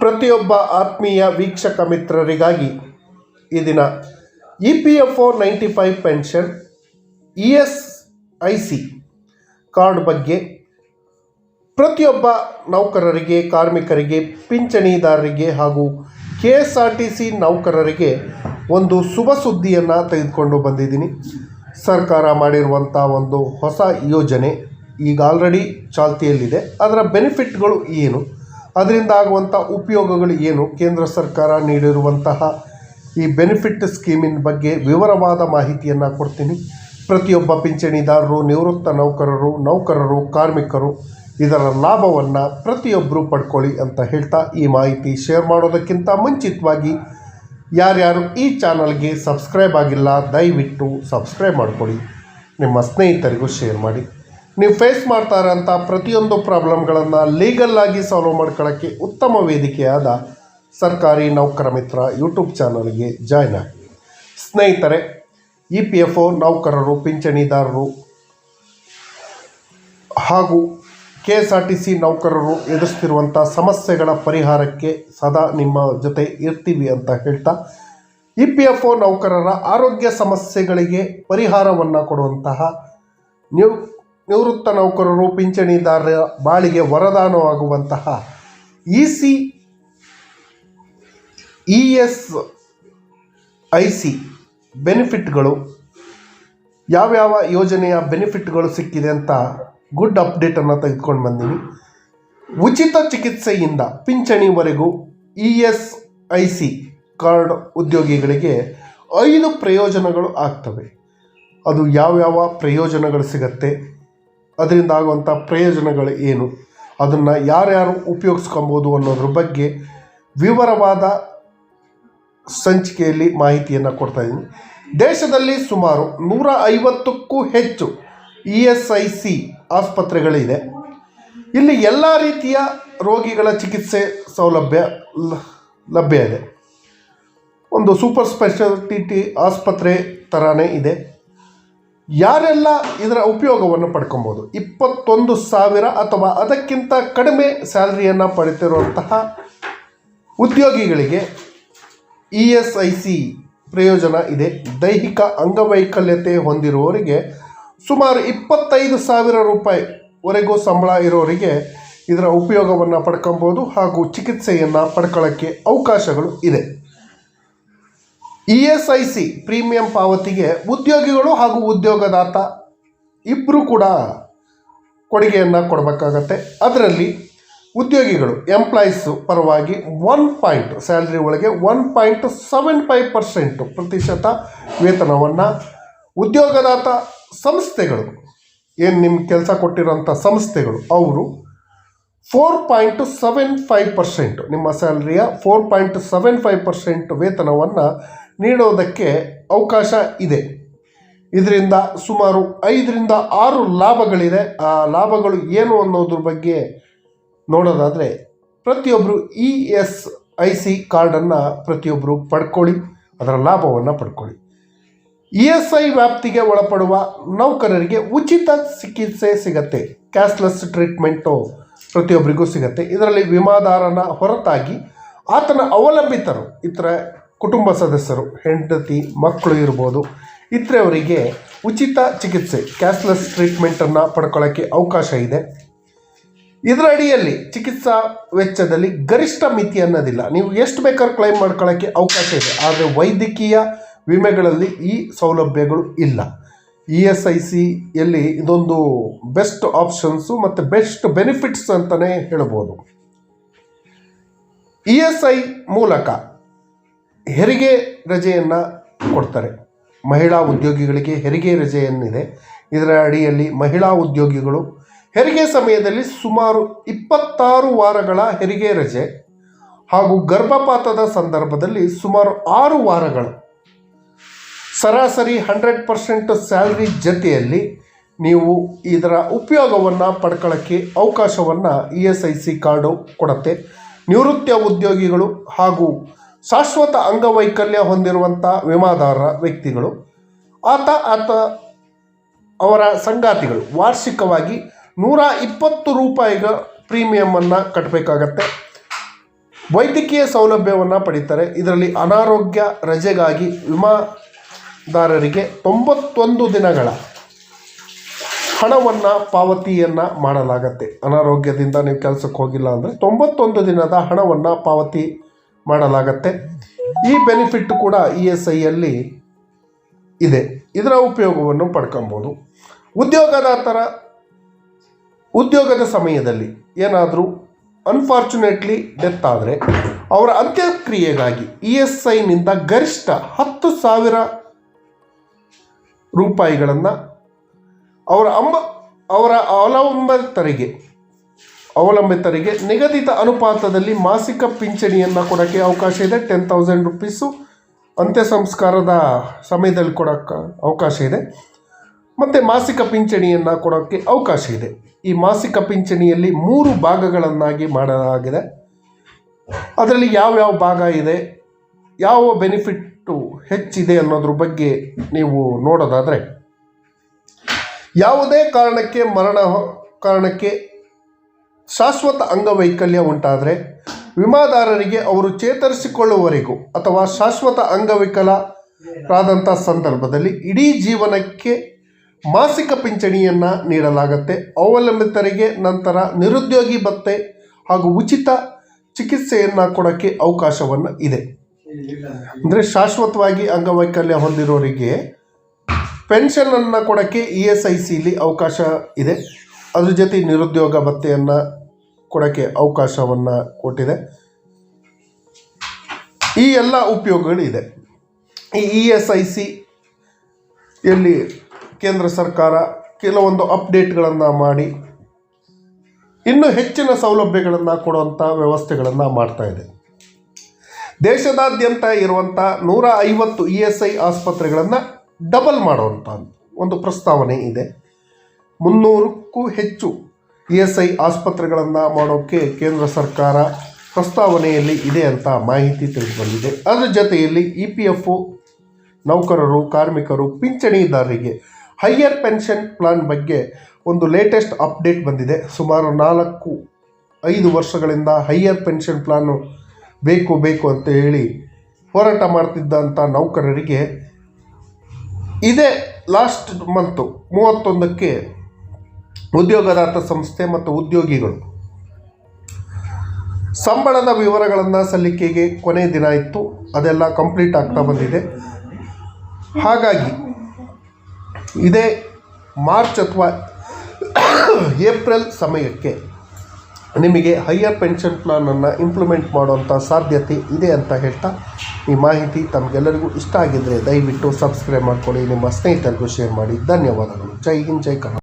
ಪ್ರತಿಯೊಬ್ಬ ಆತ್ಮೀಯ ವೀಕ್ಷಕ ಮಿತ್ರರಿಗಾಗಿ ಈ ದಿನ E P F O ninety five pension, E S I C card ಬಗ್ಗೆ ಪ್ರತಿಯೊಬ್ಬ ನೌಕರರಿಗೆ, ಕಾರ್ಮಿಕರಿಗೆ, ಪಿಂಚಣಿದಾರರಿಗೆ ಹಾಗೂ K S R T C ನೌಕರರಿಗೆ ಒಂದು ಶುಭ ಸುದ್ದಿಯನ್ನು ತೆಗೆದುಕೊಂಡು ಬಂದಿದ್ದೀನಿ. ಸರ್ಕಾರ ಮಾಡಿರುವಂಥ ಒಂದು ಹೊಸ ಯೋಜನೆ ಈಗ ಆಲ್ರೆಡಿ ಚಾಲ್ತಿಯಲ್ಲಿದೆ. ಅದರ ಬೆನಿಫಿಟ್ಗಳು ಏನು? ಅದರಿಂದ ಆಗುವಂಥ ಉಪಯೋಗಗಳು ಏನು? ಕೇಂದ್ರ ಸರ್ಕಾರ ನೀಡಿರುವಂತಹ ಈ ಬೆನಿಫಿಟ್ ಸ್ಕೀಮಿನ ಬಗ್ಗೆ ವಿವರವಾದ ಮಾಹಿತಿಯನ್ನು ಕೊಡ್ತೀನಿ. ಪ್ರತಿಯೊಬ್ಬ ಪಿಂಚಣಿದಾರರು, ನಿವೃತ್ತ ನೌಕರರು ನೌಕರರು, ಕಾರ್ಮಿಕರು ಇದರ ಲಾಭವನ್ನು ಪ್ರತಿಯೊಬ್ಬರು ಪಡ್ಕೊಳ್ಳಿ ಅಂತ ಹೇಳ್ತಾ ಈ ಮಾಹಿತಿ ಶೇರ್ ಮಾಡೋದಕ್ಕಿಂತ ಮುಂಚಿತವಾಗಿ ಯಾರ್ಯಾರು ಈ ಚಾನಲ್ಗೆ ಸಬ್ಸ್ಕ್ರೈಬ್ ಆಗಿಲ್ಲ ದಯವಿಟ್ಟು ಸಬ್ಸ್ಕ್ರೈಬ್ ಮಾಡ್ಕೊಳ್ಳಿ. ನಿಮ್ಮ ಸ್ನೇಹಿತರಿಗೂ ಶೇರ್ ಮಾಡಿ. ನೀವು ಫೇಸ್ ಮಾಡ್ತಾ ಇರೋಂಥ ಪ್ರತಿಯೊಂದು ಪ್ರಾಬ್ಲಮ್ಗಳನ್ನು ಲೀಗಲ್ಲಾಗಿ ಸಾಲ್ವ್ ಮಾಡ್ಕೊಳ್ಳೋಕ್ಕೆ ಉತ್ತಮ ವೇದಿಕೆಯಾದ ಸರ್ಕಾರಿ ನೌಕರ ಮಿತ್ರ ಯೂಟ್ಯೂಬ್ ಚಾನಲ್ಗೆ ಜಾಯ್ನ್ ಆಗಿ ಸ್ನೇಹಿತರೆ ಇ ಪಿ ಎಫ್ ಒ ನೌಕರರು, ಪಿಂಚಣಿದಾರರು ಹಾಗೂ K S R T C ನೌಕರರು ಎದುರಿಸ್ತಿರುವಂಥ ಸಮಸ್ಯೆಗಳ ಪರಿಹಾರಕ್ಕೆ ಸದಾ ನಿಮ್ಮ ಜೊತೆ ಇರ್ತೀವಿ ಅಂತ ಹೇಳ್ತಾ ಇ ಪಿ ಎಫ್ ಒ ನೌಕರರ ಆರೋಗ್ಯ ಸಮಸ್ಯೆಗಳಿಗೆ ಪರಿಹಾರವನ್ನು ಕೊಡುವಂತಹ ನಿವ್ ನಿವೃತ್ತ ನೌಕರರು, ಪಿಂಚಣಿದಾರರ ಬಾಳಿಗೆ ವರದಾನವಾಗುವಂತಹ E C, E S I C ಬೆನಿಫಿಟ್ಗಳು, ಯಾವ್ಯಾವ ಯೋಜನೆಯ ಬೆನಿಫಿಟ್ಗಳು ಸಿಕ್ಕಿದೆ ಅಂತ ಗುಡ್ ಅಪ್ಡೇಟನ್ನು ತೆಗೆದುಕೊಂಡು ಬಂದೀನಿ. ಉಚಿತ ಚಿಕಿತ್ಸೆಯಿಂದ ಪಿಂಚಣಿವರೆಗೂ E S I C card ಉದ್ಯೋಗಿಗಳಿಗೆ ಐದು ಪ್ರಯೋಜನಗಳು ಆಗ್ತವೆ. ಅದು ಯಾವ್ಯಾವ ಪ್ರಯೋಜನಗಳು ಸಿಗತ್ತೆ? ಅದರಿಂದ ಆಗುವಂಥ ಪ್ರಯೋಜನಗಳು ಏನು? ಅದನ್ನು ಯಾರ್ಯಾರು ಉಪಯೋಗಿಸ್ಕೊಬೋದು ಅನ್ನೋದ್ರ ಬಗ್ಗೆ ವಿವರವಾದ ಸಂಚಿಕೆಯಲ್ಲಿ ಮಾಹಿತಿಯನ್ನು ಕೊಡ್ತಾ ಇದ್ದೀನಿ. ದೇಶದಲ್ಲಿ ಸುಮಾರು ನೂರ ಐವತ್ತಕ್ಕೂ ಹೆಚ್ಚು ಇ ಎಸ್ ಐ ಸಿ ಆಸ್ಪತ್ರೆಗಳಿದೆ ಇಲ್ಲಿ ಎಲ್ಲ ರೀತಿಯ ರೋಗಿಗಳ ಚಿಕಿತ್ಸೆ ಸೌಲಭ್ಯ ಲಭ್ಯ ಇದೆ. ಒಂದು ಸೂಪರ್ ಸ್ಪೆಷಾಲಿಟಿ ಆಸ್ಪತ್ರೆ ಥರನೇ ಇದೆ. ಯಾರೆಲ್ಲ ಇದರ ಉಪಯೋಗವನ್ನು ಪಡ್ಕೊಬೋದು? ಇಪ್ಪತ್ತೊಂದು ಸಾವಿರ ಅಥವಾ ಅದಕ್ಕಿಂತ ಕಡಿಮೆ ಸ್ಯಾಲ್ರಿಯನ್ನು ಪಡೆತಿರುವಂತಹ ಉದ್ಯೋಗಿಗಳಿಗೆ ಇ ಎಸ್ ಐ ಸಿ ಪ್ರಯೋಜನ ಇದೆ. ದೈಹಿಕ ಅಂಗವೈಕಲ್ಯತೆ ಹೊಂದಿರುವವರಿಗೆ ಸುಮಾರು ಇಪ್ಪತ್ತೈದು ಸಾವಿರ ರೂಪಾಯಿವರೆಗೂ ಸಂಬಳ ಇರೋರಿಗೆ ಇದರ ಉಪಯೋಗವನ್ನು ಪಡ್ಕೊಬೋದು ಹಾಗೂ ಚಿಕಿತ್ಸೆಯನ್ನು ಪಡ್ಕೊಳ್ಳೋಕ್ಕೆ ಅವಕಾಶಗಳು ಇದೆ. E S I C premium ಪಾವತಿಗೆ ಉದ್ಯೋಗಿಗಳು ಹಾಗೂ ಉದ್ಯೋಗದಾತ ಇಬ್ಬರು ಕೂಡ ಕೊಡುಗೆಯನ್ನು ಕೊಡಬೇಕಾಗತ್ತೆ. ಅದರಲ್ಲಿ ಉದ್ಯೋಗಿಗಳು ಎಂಪ್ಲಾಯೀಸು ಪರವಾಗಿ ಒನ್ ಪಾಯಿಂಟ್ ಸ್ಯಾಲ್ರಿ ಒಳಗೆ one point seven five percent ಪ್ರತಿಶತ ವೇತನವನ್ನು ಉದ್ಯೋಗದಾತ ಸಂಸ್ಥೆಗಳು, ಏನು ನಿಮ್ಮ ಕೆಲಸ ಕೊಟ್ಟಿರೋಂಥ ಸಂಸ್ಥೆಗಳು, ಅವರು four point seven five percent ನಿಮ್ಮ ಸ್ಯಾಲ್ರಿಯ four point seven five percent ವೇತನವನ್ನು ನೀಡೋದಕ್ಕೆ ಅವಕಾಶ ಇದೆ. ಇದರಿಂದ ಸುಮಾರು ಐದರಿಂದ ಆರು ಲಾಭಗಳಿದೆ. ಆ ಲಾಭಗಳು ಏನು ಅನ್ನೋದ್ರ ಬಗ್ಗೆ ನೋಡೋದಾದರೆ ಪ್ರತಿಯೊಬ್ಬರು ಇ ಎಸ್ ಐ ಸಿ ಕಾರ್ಡನ್ನು ಪ್ರತಿಯೊಬ್ಬರು ಪಡ್ಕೊಳ್ಳಿ, ಅದರ ಲಾಭವನ್ನು ಪಡ್ಕೊಳ್ಳಿ. ಇ ಎಸ್ ಐ ವ್ಯಾಪ್ತಿಗೆ ಒಳಪಡುವ ನೌಕರರಿಗೆ ಉಚಿತ ಚಿಕಿತ್ಸೆ ಸಿಗತ್ತೆ. ಕ್ಯಾಶ್ಲೆಸ್ ಟ್ರೀಟ್ಮೆಂಟು ಪ್ರತಿಯೊಬ್ಬರಿಗೂ ಸಿಗತ್ತೆ. ಇದರಲ್ಲಿ ವಿಮಾದಾರನ ಹೊರತಾಗಿ ಆತನ ಅವಲಂಬಿತರು, ಇತರ ಕುಟುಂಬ ಸದಸ್ಯರು, ಹೆಂಡತಿ, ಮಕ್ಕಳು ಇರ್ಬೋದು. ಇತರವರಿಗೆ ಉಚಿತ ಚಿಕಿತ್ಸೆ ಕ್ಯಾಶ್ಲೆಸ್ ಟ್ರೀಟ್ಮೆಂಟನ್ನು ಪಡ್ಕೊಳ್ಳೋಕ್ಕೆ ಅವಕಾಶ ಇದೆ. ಇದರ ಅಡಿಯಲ್ಲಿ ಚಿಕಿತ್ಸಾ ವೆಚ್ಚದಲ್ಲಿ ಗರಿಷ್ಠ ಮಿತಿ ಅನ್ನೋದಿಲ್ಲ. ನೀವು ಎಷ್ಟು ಬೇಕಾದ್ರೂ ಕ್ಲೈಮ್ ಮಾಡ್ಕೊಳ್ಳೋಕ್ಕೆ ಅವಕಾಶ ಇದೆ. ಆದರೆ ವೈದ್ಯಕೀಯ ವಿಮೆಗಳಲ್ಲಿ ಈ ಸೌಲಭ್ಯಗಳು ಇಲ್ಲ. ಇ ಎಸ್ ಐ ಸಿಯಲ್ಲಿ ಇದೊಂದು ಬೆಸ್ಟ್ ಆಪ್ಷನ್ಸು ಮತ್ತು ಬೆಸ್ಟ್ ಬೆನಿಫಿಟ್ಸ್ ಅಂತಲೇ ಹೇಳ್ಬೋದು. ಇ ಎಸ್ ಐ ಮೂಲಕ ಹೆರಿಗೆ ರಜೆಯನ್ನು ಕೊಡ್ತಾರೆ. ಮಹಿಳಾ ಉದ್ಯೋಗಿಗಳಿಗೆ ಹೆರಿಗೆ ರಜೆಯನ್ನಿದೆ. ಇದರ ಅಡಿಯಲ್ಲಿ ಮಹಿಳಾ ಉದ್ಯೋಗಿಗಳು ಹೆರಿಗೆ ಸಮಯದಲ್ಲಿ ಸುಮಾರು ಇಪ್ಪತ್ತಾರು ವಾರಗಳ ಹೆರಿಗೆ ರಜೆ ಹಾಗೂ ಗರ್ಭಪಾತದ ಸಂದರ್ಭದಲ್ಲಿ ಸುಮಾರು ಆರು ವಾರಗಳು ಸರಾಸರಿ ಹಂಡ್ರೆಡ್ ಪರ್ಸೆಂಟ್ ಸ್ಯಾಲ್ರಿ ಜೊತೆಯಲ್ಲಿ ನೀವು ಇದರ ಉಪಯೋಗವನ್ನು ಪಡ್ಕೊಳ್ಳೋಕ್ಕೆ ಅವಕಾಶವನ್ನು E S I C card ಕೊಡುತ್ತೆ. ನಿವೃತ್ತ ಉದ್ಯೋಗಿಗಳು ಹಾಗೂ ಶಾಶ್ವತ ಅಂಗವೈಕಲ್ಯ ಹೊಂದಿರುವಂಥ ವಿಮಾದಾರರ ವ್ಯಕ್ತಿಗಳು. ಆತ ಆತ ಅವರ ಸಂಗಾತಿಗಳು. ವಾರ್ಷಿಕವಾಗಿ ನೂರ ಇಪ್ಪತ್ತು ರೂಪಾಯಿಗ ಪ್ರೀಮಿಯಮನ್ನು ಕಟ್ಟಬೇಕಾಗತ್ತೆ ವೈದ್ಯಕೀಯ ಸೌಲಭ್ಯವನ್ನು ಪಡೀತಾರೆ. ಇದರಲ್ಲಿ ಅನಾರೋಗ್ಯ ರಜೆಗಾಗಿ ವಿಮಾದಾರರಿಗೆ ತೊಂಬತ್ತೊಂದು ದಿನಗಳ ಹಣವನ್ನು, ಪಾವತಿಯನ್ನು ಮಾಡಲಾಗತ್ತೆ. ಅನಾರೋಗ್ಯದಿಂದ ನೀವು ಕೆಲಸಕ್ಕೆ ಹೋಗಿಲ್ಲ ಅಂದರೆ ತೊಂಬತ್ತೊಂದು ದಿನದ ಹಣವನ್ನು, ಪಾವತಿ ಮಾಡಲಾಗತ್ತೆ. ಈ ಬೆನಿಫಿಟ್ ಕೂಡ ಇ ಎಸ್ ಐಯಲ್ಲಿ ಇದೆ. ಇದರ ಉಪಯೋಗವನ್ನು ಪಡ್ಕೊಬೋದು. ಉದ್ಯೋಗದಾತರ ಉದ್ಯೋಗದ ಸಮಯದಲ್ಲಿ ಏನಾದರೂ ಅನ್ಫಾರ್ಚುನೇಟ್ಲಿ ಡೆತ್ ಆದರೆ ಅವರ ಅಂತ್ಯಕ್ರಿಯೆಗಾಗಿ ಇ ಎಸ್ ಐನಿಂದ ಗರಿಷ್ಠ ಹತ್ತು ಸಾವಿರ ರೂಪಾಯಿಗಳನ್ನು ಅವರ ಅಂಬ, ಅವರ ಅವಲಂಬಿತರಿಗೆ ಅವಲಂಬಿತರಿಗೆ ನಿಗದಿತ ಅನುಪಾತದಲ್ಲಿ ಮಾಸಿಕ ಪಿಂಚಣಿಯನ್ನು ಕೊಡೋಕ್ಕೆ ಅವಕಾಶ ಇದೆ. ಟೆನ್ ತೌಸಂಡ್ ರುಪೀಸು ಅಂತ್ಯ ಸಂಸ್ಕಾರದ ಸಮಯದಲ್ಲಿ ಕೊಡೋಕ್ಕೆ ಅವಕಾಶ ಇದೆ. ಮತ್ತು ಮಾಸಿಕ ಪಿಂಚಣಿಯನ್ನು ಕೊಡೋಕ್ಕೆ ಅವಕಾಶ ಇದೆ. ಈ ಮಾಸಿಕ ಪಿಂಚಣಿಯಲ್ಲಿ ಮೂರು ಭಾಗಗಳನ್ನಾಗಿ ಮಾಡಲಾಗಿದೆ. ಅದರಲ್ಲಿ ಯಾವ್ಯಾವ ಭಾಗ ಇದೆ, ಯಾವ ಬೆನಿಫಿಟ್ಟು ಹೆಚ್ಚಿದೆ ಅನ್ನೋದ್ರ ಬಗ್ಗೆ ನೀವು ನೋಡೋದಾದರೆ, ಯಾವುದೇ ಕಾರಣಕ್ಕೆ ಮರಣ ಕಾರಣಕ್ಕೆ ಶಾಶ್ವತ ಅಂಗವೈಕಲ್ಯ ಉಂಟಾದರೆ ವಿಮಾದಾರರಿಗೆ ಅವರು ಚೇತರಿಸಿಕೊಳ್ಳುವವರೆಗೂ ಅಥವಾ ಶಾಶ್ವತ ಅಂಗವಿಕಲರಾದಂಥ ಸಂದರ್ಭದಲ್ಲಿ ಇಡೀ ಜೀವನಕ್ಕೆ ಮಾಸಿಕ ಪಿಂಚಣಿಯನ್ನು ನೀಡಲಾಗುತ್ತೆ. ಅವಲಂಬಿತರಿಗೆ ನಂತರ ನಿರುದ್ಯೋಗಿ ಭತ್ತೆ ಹಾಗೂ ಉಚಿತ ಚಿಕಿತ್ಸೆಯನ್ನು ಕೊಡೋಕ್ಕೆ ಅವಕಾಶವನ್ನು ಇದೆ. ಅಂದರೆ ಶಾಶ್ವತವಾಗಿ ಅಂಗವೈಕಲ್ಯ ಹೊಂದಿರೋರಿಗೆ ಪೆನ್ಷನನ್ನು ಕೊಡೋಕ್ಕೆ ಇ ಎಸ್ ಐ ಸಿಲಿ ಅವಕಾಶ ಇದೆ. ಅದ್ರ ಜೊತೆ ನಿರುದ್ಯೋಗ ಭತ್ಯೆಯನ್ನು ಕೊಡೋಕ್ಕೆ ಅವಕಾಶವನ್ನು ಕೊಟ್ಟಿದೆ. ಈ ಎಲ್ಲ ಉಪಯೋಗಗಳಿದೆ. ಈ ಇ ಎಸ್ ಐ ಸಿ ಯಲ್ಲಿ ಕೇಂದ್ರ ಸರ್ಕಾರ ಕೆಲವೊಂದು ಅಪ್ಡೇಟ್ಗಳನ್ನು ಮಾಡಿ, ಇನ್ನೂ ಹೆಚ್ಚಿನ ಸೌಲಭ್ಯಗಳನ್ನು ಕೊಡುವಂಥ ವ್ಯವಸ್ಥೆಗಳನ್ನು ಮಾಡ್ತಾ ಇದೆ. ದೇಶದಾದ್ಯಂತ ಇರುವಂಥ ನೂರ ಐವತ್ತು ಇ ಎಸ್ ಐ ಆಸ್ಪತ್ರೆಗಳನ್ನು ಡಬಲ್ ಮಾಡುವಂಥ ಒಂದು ಪ್ರಸ್ತಾವನೆ ಇದೆ. ಮುನ್ನೂರಕ್ಕೂ ಹೆಚ್ಚು ಇ ಎಸ್ ಐ ಆಸ್ಪತ್ರೆಗಳನ್ನು ಮಾಡೋಕ್ಕೆ ಕೇಂದ್ರ ಸರ್ಕಾರ ಪ್ರಸ್ತಾವನೆಯಲ್ಲಿ ಇದೆ ಅಂತ ಮಾಹಿತಿ ತಿಳಿದುಬಂದಿದೆ. ಅದರ ಜೊತೆಯಲ್ಲಿ ಇ ಪಿ ಎಫ್ ಒ ನೌಕರರು, ಕಾರ್ಮಿಕರು, ಪಿಂಚಣಿದಾರರಿಗೆ ಹೈಯರ್ ಪೆನ್ಷನ್ ಪ್ಲಾನ್ ಬಗ್ಗೆ ಒಂದು ಲೇಟೆಸ್ಟ್ ಅಪ್ಡೇಟ್ ಬಂದಿದೆ. ಸುಮಾರು ನಾಲ್ಕು, ಐದು ವರ್ಷಗಳಿಂದ ಹೈಯರ್ ಪೆನ್ಷನ್ ಪ್ಲಾನು ಬೇಕು ಬೇಕು ಅಂತ ಹೇಳಿ ಹೋರಾಟ ಮಾಡ್ತಿದ್ದಂಥ ನೌಕರರಿಗೆ ಇದೇ ಲಾಸ್ಟ್ ಮಂತು ಮೂವತ್ತೊಂದಕ್ಕೆ ಉದ್ಯೋಗದಾತ ಸಂಸ್ಥೆ ಮತ್ತು ಉದ್ಯೋಗಿಗಳು. ಸಂಬಳದ ವಿವರಗಳನ್ನು ಸಲ್ಲಿಕೆಗೆ ಕೊನೆ ದಿನ ಇತ್ತು. ಅದೆಲ್ಲ ಕಂಪ್ಲೀಟ್ ಆಗ್ತಾ ಬಂದಿದೆ. ಹಾಗಾಗಿ, ಇದೇ ಮಾರ್ಚ್ ಅಥವಾ ಏಪ್ರಿಲ್ ಸಮಯಕ್ಕೆ ನಿಮಗೆ ಹೈಯರ್ ಪೆನ್ಷನ್ ಪ್ಲಾನನ್ನು ಇಂಪ್ಲಿಮೆಂಟ್ ಮಾಡುವಂಥ ಸಾಧ್ಯತೆ ಇದೆ ಅಂತ ಹೇಳ್ತಾ ಈ ಮಾಹಿತಿ ತಮಗೆಲ್ಲರಿಗೂ ಇಷ್ಟ ಆಗಿದ್ದರೆ ದಯವಿಟ್ಟು ಸಬ್ಸ್ಕ್ರೈಬ್ ಮಾಡ್ಕೊಳ್ಳಿ. ನಿಮ್ಮ ಸ್ನೇಹಿತರಿಗೂ ಶೇರ್ ಮಾಡಿ. ಧನ್ಯವಾದಗಳು. ಜೈ ಹಿಂದ್, ಜೈ ಕರ್ನಾಟಕ.